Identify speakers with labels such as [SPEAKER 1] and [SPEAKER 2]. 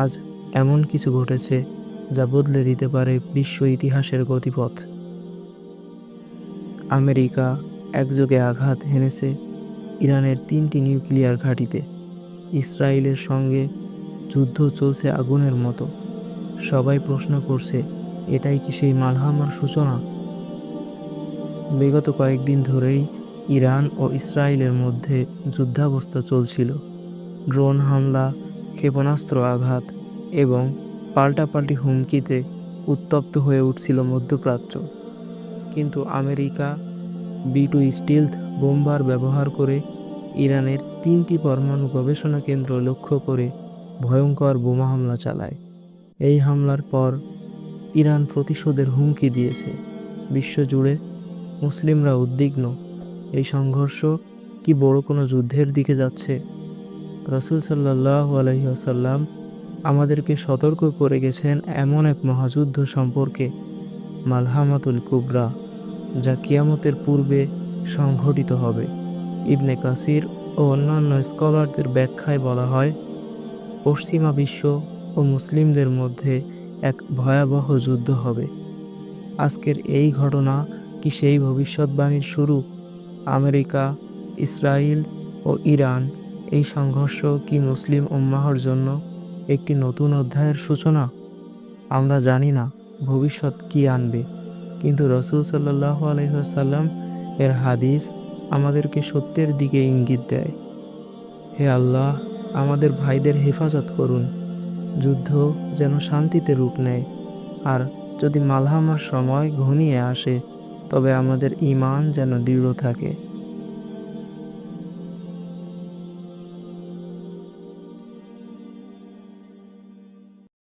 [SPEAKER 1] আজ এমন কিছু ঘটেছে যা বদলে দিতে পারে বিশ্ব ইতিহাসের গতিপথ। আমেরিকা একযোগে আঘাত হেনেছে ইরানের তিনটি নিউক্লিয়ার ঘাঁটিতে। ইসরায়েলের সঙ্গে যুদ্ধ চলছে আগুনের মতো। সবাই প্রশ্ন করছে, এটাই কি সেই মালহামার সূচনা? বিগত কয়েকদিন ধরেই ইরান ও ইসরায়েলের মধ্যে যুদ্ধাবস্থা চলছিল। ড্রোন হামলা ক্ষেপণাস্ত্র আঘাত এবং পাল্টাপাল্টি হুমকিতে উত্তপ্ত হয়ে উঠছিল মধ্যপ্রাচ্য। কিন্তু America B two stealth bomber ব্যবহার করে ইরানের তিনটি পরমাণু গবেষণা কেন্দ্র লক্ষ্য করে ভয়ঙ্কর বোমা হামলা চালায়। এই হামলার পর ইরান প্রতিশোধের হুমকি দিয়েছে। বিশ্বজুড়ে মুসলিমরা উদ্বিগ্ন। এই সংঘর্ষ কি বড় কোনো যুদ্ধের দিকে যাচ্ছে? রসুল সাল্লাহ আলহিহাসাল্লাম আমাদেরকে সতর্ক করে গেছেন এমন এক মহাযুদ্ধ সম্পর্কে, মালহামাতুল কুবরা, যা কিয়ামতের পূর্বে সংঘটিত হবে। ইবনে কাসির ও অন্যান্য স্কলারদের ব্যাখ্যায় বলা হয়, পশ্চিমা বিশ্ব ও মুসলিমদের মধ্যে এক ভয়াবহ যুদ্ধ হবে। আজকের এই ঘটনা কি সেই ভবিষ্যৎবাণীর শুরু? আমেরিকা ইসরায়েল ও ইরান এই সংঘর্ষ কি মুসলিম উম্মাহর জন্য একটি নতুন অধ্যায়ের সূচনা? আমরা জানি না, ভবিষ্যৎ কি আনবে। কিন্তু রসুল সাল্লাহ আলহিহাসাল্লাম এর হাদিস আমাদেরকে সত্যের দিকে ইঙ্গিত দেয়। হে আল্লাহ, আমাদের ভাইদের হেফাজত করুন। যুদ্ধ যেন শান্তিতে রূপ নেয়। আর যদি মালহামার সময় ঘনিয়ে আসে, তবে আমাদের ইমান যেন দৃঢ় থাকে।